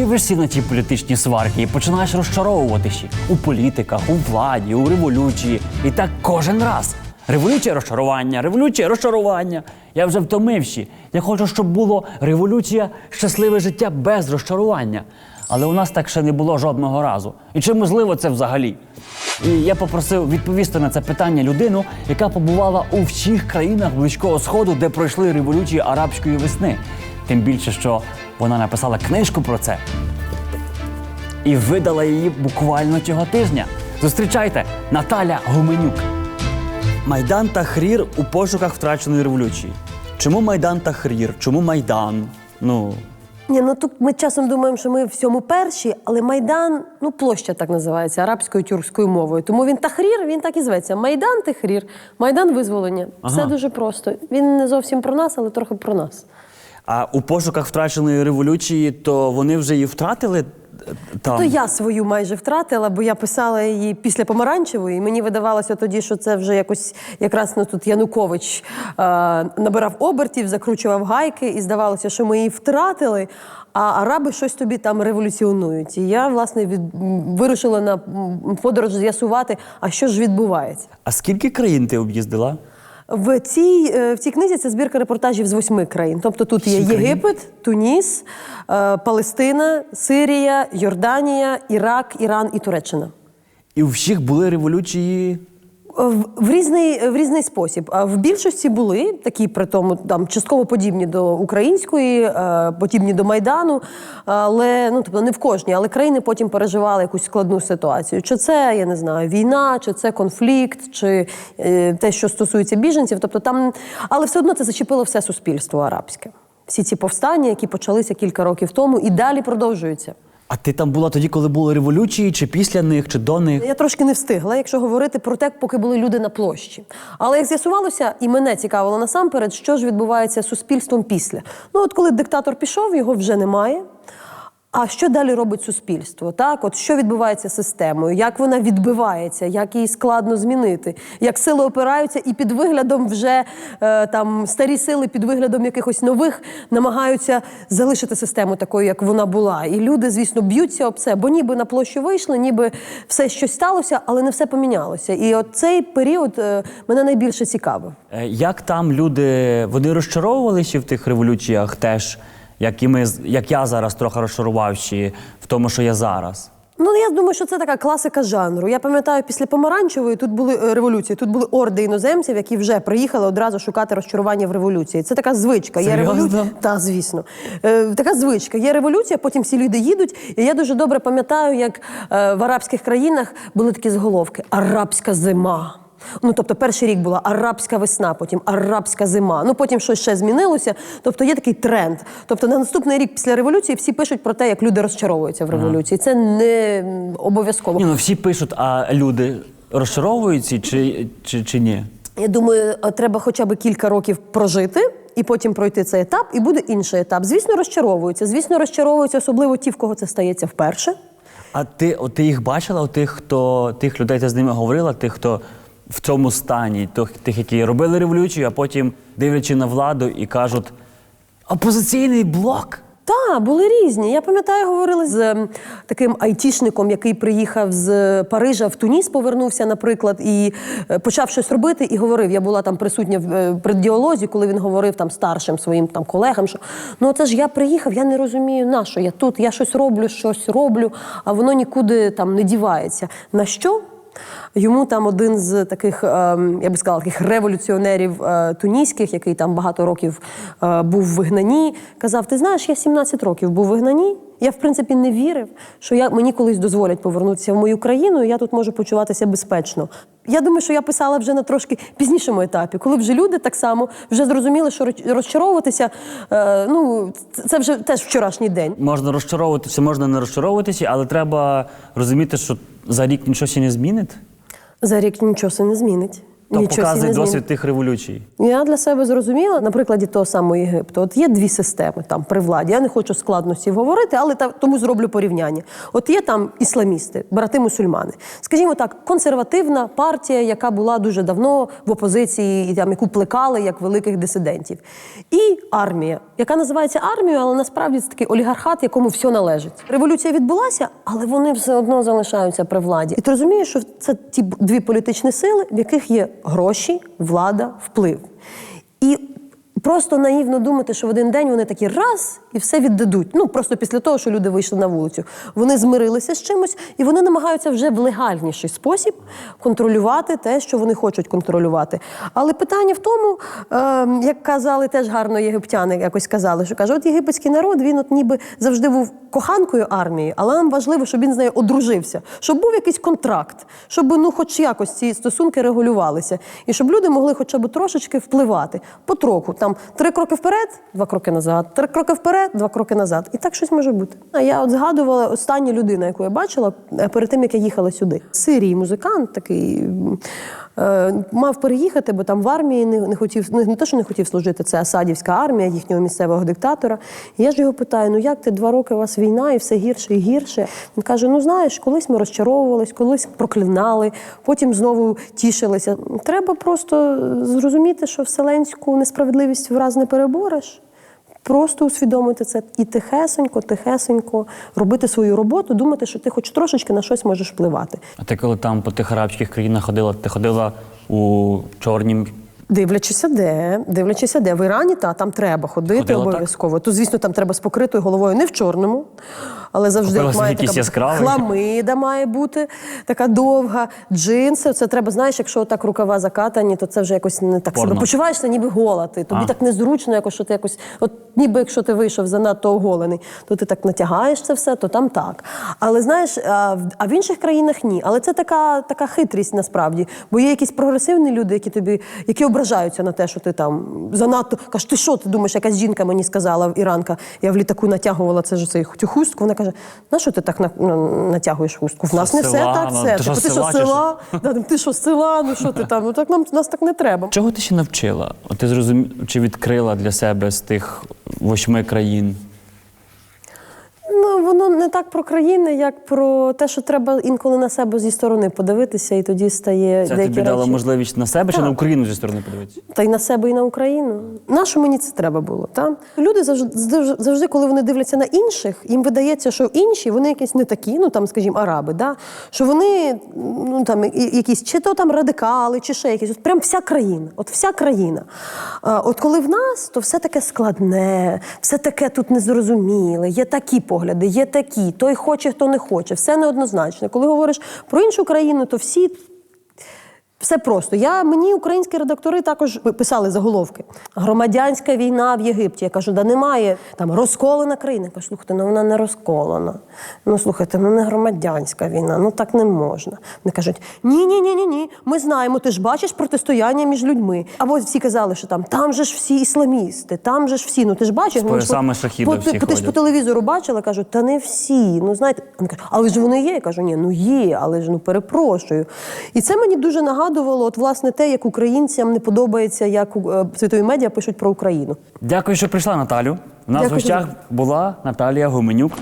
дивишся на ті політичні сварки і починаєш розчаровуватися у політиках, у владі, у революції. І так кожен раз. Революція розчарування, революція розчарування. Я вже втомивши. Я хочу, щоб було революція щасливе життя без розчарування. Але у нас так ще не було жодного разу. І чи можливо це взагалі? І я попросив відповісти на це питання людину, яка побувала у всіх країнах Близького Сходу, де пройшли революції арабської весни. Тим більше, що вона написала книжку про це і видала її буквально цього тижня. Зустрічайте Наталя Гуменюк. Майдан Тахрір у пошуках втраченої революції. Чому Майдан Тахрір? Чому Майдан? Ну, Ні, ну тут ми часом думаємо, що ми в всьому перші, але Майдан, ну площа так називається арабською тюркською мовою. Тому він Тахрір, він так і зветься. Майдан Тахрір, Майдан визволення. Все дуже просто. Він не зовсім про нас, але трохи про нас. А у пошуках втраченої революції, то вони вже її втратили е, там. То я свою майже втратила, бо я писала її після помаранчевої. і Мені видавалося тоді, що це вже якось якраз ну, тут Янукович е, набирав обертів, закручував гайки, і здавалося, що ми її втратили. А араби щось тобі там революціонують. І я власне від вирушила на подорож з'ясувати, а що ж відбувається. А скільки країн ти об'їздила? В цій, е, в цій книзі це збірка репортажів з восьми країн. Тобто тут є Єгипет, Туніс, е, Палестина, Сирія, Йорданія, Ірак, Іран і Туреччина. І у всіх були революції. В, різний, в різний спосіб. В більшості були такі, при тому там частково подібні до української, е, подібні до майдану, але ну тобто не в кожній, але країни потім переживали якусь складну ситуацію. Чи це я не знаю, війна, чи це конфлікт, чи е, те, що стосується біженців. Тобто там, але все одно це зачепило все суспільство арабське. Всі ці повстання, які почалися кілька років тому, і далі продовжуються. А ти там була тоді, коли були революції, чи після них, чи до них? Я трошки не встигла, якщо говорити про те, поки були люди на площі. Але як з'ясувалося, і мене цікавило насамперед, що ж відбувається з суспільством після. Ну, от коли диктатор пішов, його вже немає. А що далі робить суспільство? Так, от що відбувається з системою, як вона відбивається, як її складно змінити, як сили опираються, і під виглядом вже е, там старі сили під виглядом якихось нових намагаються залишити систему такою, як вона була. І люди, звісно, б'ються об це, бо ніби на площу вийшли, ніби все щось сталося, але не все помінялося. І от цей період е, мене найбільше цікавив. Е, Як там люди вони розчаровувалися в тих революціях теж, як і ми як я зараз трохи розчарувавши в тому, що я зараз. Ну, я думаю, що це така класика жанру. Я пам'ятаю, після помаранчевої тут були е, революції, тут були орди іноземців, які вже приїхали одразу шукати розчарування в революції. Це така звичка. Є революція. Та, звісно. Е, така звичка. Є революція, потім всі люди їдуть. І я дуже добре пам'ятаю, як е, в арабських країнах були такі заголовки: Арабська зима. Ну, тобто, перший рік була арабська весна, потім арабська зима. Ну потім щось ще змінилося. Тобто є такий тренд. Тобто, на наступний рік після революції всі пишуть про те, як люди розчаровуються в революції. Це не обов'язково. Ні, ну всі пишуть, а люди розчаровуються чи, чи, чи ні? Я думаю, е, треба хоча б кілька років прожити. І потім пройти цей етап, і буде інший етап. Звісно, розчаровуються. Звісно, розчаровуються, особливо ті, в кого це стається вперше. А ти, от ти їх бачила, тих, хто тих людей ти з ними говорила, тих, хто в цьому стані, тих, які робили революцію, а потім дивлячи на владу і кажуть: опозиційний блок. Так, були різні. Я пам'ятаю, говорили з ем, таким айтішником, який приїхав з Парижа в Туніс, повернувся, наприклад, і е, почав щось робити, і говорив. Я була там присутня в е, діалозі, коли він говорив там старшим своїм там колегам, що ну це ж я приїхав, я не розумію, на що я тут, я щось роблю, щось роблю, а воно нікуди там не дівається. На що? Йому там один з таких, ем, я би сказала, таких революціонерів е, туніських, який там багато років е, був в вигнанні, казав: Ти знаєш, я 17 років був в вигнанні. Я, в принципі, не вірив, що я, мені колись дозволять повернутися в мою країну, і я тут можу почуватися безпечно. Я думаю, що я писала вже на трошки пізнішому етапі, коли вже люди так само вже зрозуміли, що розчаровуватися, е, ну це вже теж вчорашній день. Можна розчаровуватися, можна не розчаровуватися, але треба розуміти, що за рік нічого ще не змінить. За рік нічого не змінить. То Нічого показує досвід тих революцій. Я для себе зрозуміла на прикладі того самого Єгипту. От є дві системи там при владі. Я не хочу складності говорити, але та, тому зроблю порівняння. От є там ісламісти, брати мусульмани. Скажімо так, консервативна партія, яка була дуже давно в опозиції, і там яку плекали як великих дисидентів. І армія, яка називається армією, але насправді це такий олігархат, якому все належить. Революція відбулася, але вони все одно залишаються при владі. І ти розумієш, що це ті дві політичні сили, в яких є гроші, влада, вплив. І просто наївно думати, що в один день вони такі раз і все віддадуть. Ну просто після того, що люди вийшли на вулицю. Вони змирилися з чимось, і вони намагаються вже в легальніший спосіб контролювати те, що вони хочуть контролювати. Але питання в тому, е, як казали теж гарно єгиптяни, якось казали, що каже, от єгипетський народ він от ніби завжди був коханкою армії, але нам важливо, щоб він з нею одружився, щоб був якийсь контракт, щоб ну, хоч якось ці стосунки регулювалися, і щоб люди могли хоча б трошечки впливати потроху. Там три кроки вперед, два кроки назад, три кроки вперед, два кроки назад. І так щось може бути. А я от згадувала останню людину, яку я бачила е, перед тим, як я їхала сюди. Сирій музикант такий. Е, мав переїхати, бо там в армії не, не хотів, не, не те, що не хотів служити, це Асадівська армія їхнього місцевого диктатора. І я ж його питаю: ну як ти два роки у вас війна і все гірше і гірше? Він каже: Ну знаєш, колись ми розчаровувались, колись проклинали, потім знову тішилися. Треба просто зрозуміти, що вселенську несправедливість враз не перебореш. Просто усвідомити це і тихесенько, тихесенько робити свою роботу, думати, що ти хоч трошечки на щось можеш впливати. А ти коли там по тих арабських країнах ходила, ти ходила у чорнім Дивлячися, де, дивлячися, де в Ірані, та там треба ходити обов'язково. То, звісно, там треба з покритою головою, не в чорному, але завжди Купилася має якийсь така хламида має бути, така довга, джинси. Це треба, знаєш, якщо так рукава закатані, то це вже якось не так Порно. себе почуваєшся, ніби гола. Ти. Тобі А. так незручно, якось що ти якось, от ніби якщо ти вийшов занадто оголений, то ти так натягаєш це все, то там так. Але знаєш, а в, а в інших країнах ні. Але це така, така хитрість насправді. Бо є якісь прогресивні люди, які тобі, які ображаються на те, що ти там занадто кажеш, ти що ти думаєш, якась жінка мені сказала іранка, я в літаку натягувала це ж цей цю хустку. Вона каже: на що ти так на, на- натягуєш хустку? В нас Що, не все так. Ну, Все. ти Типу, ти що села села? Да, ти що села? Ну що ти там? Ну так нам нас так не треба. Чого ти ще навчила? От ти зрозумів чи відкрила для себе з тих восьми країн? Воно не так про країни, як про те, що треба інколи на себе зі сторони подивитися, і тоді стає Це деякі тобі дало речі. можливість на себе чи Так. на Україну зі сторони подивитися? Та й на себе, і на Україну. Нащо мені це треба було? Та? Люди завжди, завжди- завжди, коли вони дивляться на інших, їм видається, що інші вони якісь не такі, ну там, скажімо, араби, да? що вони ну, там, і- якісь чи то там радикали, чи ще якісь. От прям вся країна. От вся країна. А, от коли в нас, то все таке складне, все таке тут незрозуміле, є такі погляди, є такі, той хоче, хто не хоче, все неоднозначно. Коли говориш про іншу країну, то всі все просто. Я, мені українські редактори також писали заголовки. Громадянська війна в Єгипті. Я кажу, да немає там розколена країна. Я кажу, слухайте, ну вона не розколена. Ну слухайте, ну не громадянська війна, ну так не можна. Вони кажуть, ні, ні, ні, ні, ні. Ми знаємо, ти ж бачиш протистояння між людьми. Або всі казали, що там там же ж всі ісламісти, там же ж всі. Ну ти ж бачиш, ну, поясами по- по- всі по- ти ж по телевізору бачила, кажуть, та не всі. Ну знаєте, вони кажуть, але ж вони є. Я кажу, ні, ну є, але ж ну перепрошую. І це мені дуже нагадувало, от власне те, як українцям не подобається, як е, світові медіа пишуть про Україну. Дякую, що прийшла, Наталю. У нас в гостях була Наталія Гуменюк.